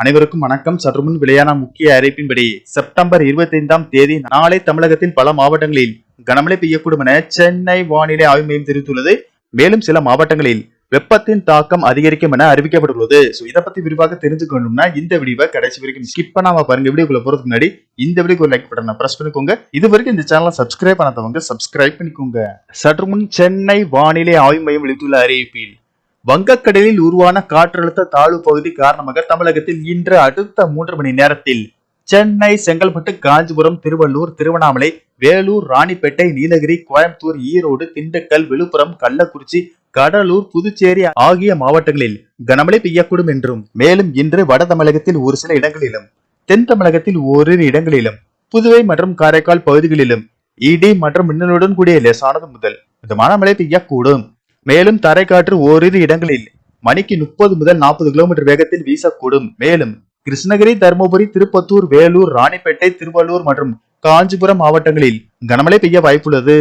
அனைவருக்கும் வணக்கம். சற்று முன் வெளியான முக்கிய அறிவிப்பின்படி செப்டம்பர் இருபத்தி ஐந்தாம் தேதி நாளை தமிழகத்தின் பல மாவட்டங்களில் கனமழை பெய்யக்கூடும் என சென்னை வானிலை ஆய்வு மையம் தெரிவித்துள்ளது. மேலும் சில மாவட்டங்களில் வெப்பத்தின் தாக்கம் அதிகரிக்கும் என அறிவிக்கப்பட்டுள்ளது. ஸோ இதை பத்தி விரிவாக தெரிஞ்சுக்கணும்னா இந்த வீடியோவை கடைசி வரைக்கும் ஸ்கிப் பண்ணாம பாருங்க. வீடியோக்குள்ள போறதுக்கு முன்னாடி இந்த வீடியோக்கு ஒரு லைக் பட்டனை பிரஸ் பண்ணிக்கோங்க. இது வரைக்கும் இந்த சேனலை சப்ஸ்கிரைப் பண்ணாதவங்க சப்ஸ்கிரைப் பண்ணிக்கோங்க. சற்று முன் சென்னை வானிலை ஆய்வு மையம் வெளியிட்டுள்ள அறிவிப்பில் வங்கக்கடலில் உருவான காற்றழுத்த தாழ்வு பகுதி காரணமாக தமிழகத்தில் இன்று அடுத்த மூன்று மணி நேரத்தில் சென்னை செங்கல்பட்டு காஞ்சிபுரம் திருவள்ளூர் திருவண்ணாமலை வேலூர் ராணிப்பேட்டை நீலகிரி கோயம்புத்தூர் ஈரோடு திண்டுக்கல் விழுப்புரம் கள்ளக்குறிச்சி கடலூர் புதுச்சேரி ஆகிய மாவட்டங்களில் கனமழை பெய்யக்கூடும் என்றும் மேலும் இன்று வட தமிழகத்தில் ஒரு சில இடங்களிலும் தென் தமிழகத்தில் ஓரிரு இடங்களிலும் புதுவை மற்றும் காரைக்கால் பகுதிகளிலும் இடி மற்றும் மின்னலுடன் கூடிய லேசானது முதல் மிதமான மழை பெய்யக்கூடும். மேலும் தரைக்காற்று ஓரிரு இடங்களில் மணிக்கு முப்பது முதல் நாற்பது கிலோமீட்டர் வேகத்தில் வீசக்கூடும். மேலும் கிருஷ்ணகிரி தருமபுரி திருப்பத்தூர் வேலூர் ராணிப்பேட்டை திருவள்ளூர் மற்றும் காஞ்சிபுரம் மாவட்டங்களில் கனமழை பெய்ய வாய்ப்புள்ளது.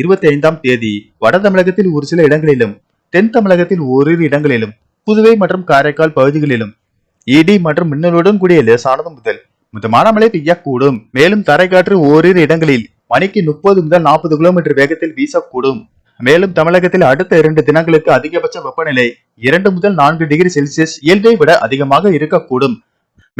இருபத்தி ஐந்தாம் தேதி வட தமிழகத்தில் ஒரு சில இடங்களிலும் தென் தமிழகத்தில் ஓரிரு இடங்களிலும் புதுவை மற்றும் காரைக்கால் பகுதிகளிலும் இடி மற்றும் மின்னலுடன் கூடிய லேசானது முதல் மிதமான மழை பெய்யக்கூடும். மேலும் தரைக்காற்று ஓரிரு இடங்களில் மணிக்கு முப்பது முதல் நாற்பது கிலோமீட்டர் வேகத்தில் வீசக்கூடும். மேலும் தமிழகத்தில் அடுத்த இரண்டு தினங்களுக்கு அதிகபட்ச வெப்பநிலை இரண்டு முதல் நான்கு டிகிரி செல்சியஸ் இயல்பை விட அதிகமாக இருக்கக்கூடும்.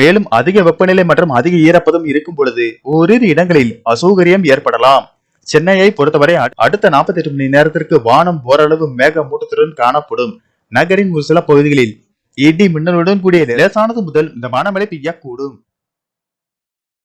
மேலும் அதிக வெப்பநிலை மற்றும் அதிக ஈரப்பதம் இருக்கும் பொழுது ஓரிரு இடங்களில் அசௌகரியம் ஏற்படலாம். சென்னையை பொறுத்தவரை அடுத்த நாற்பத்தி எட்டு மணி நேரத்திற்கு வானம் ஓரளவு மேகமூட்டத்துடன் காணப்படும். நகரின் ஒரு சில பகுதிகளில் இடி மின்னலுடன் கூடிய லேசானது முதல் இந்த மழை பெய்யக்கூடும்.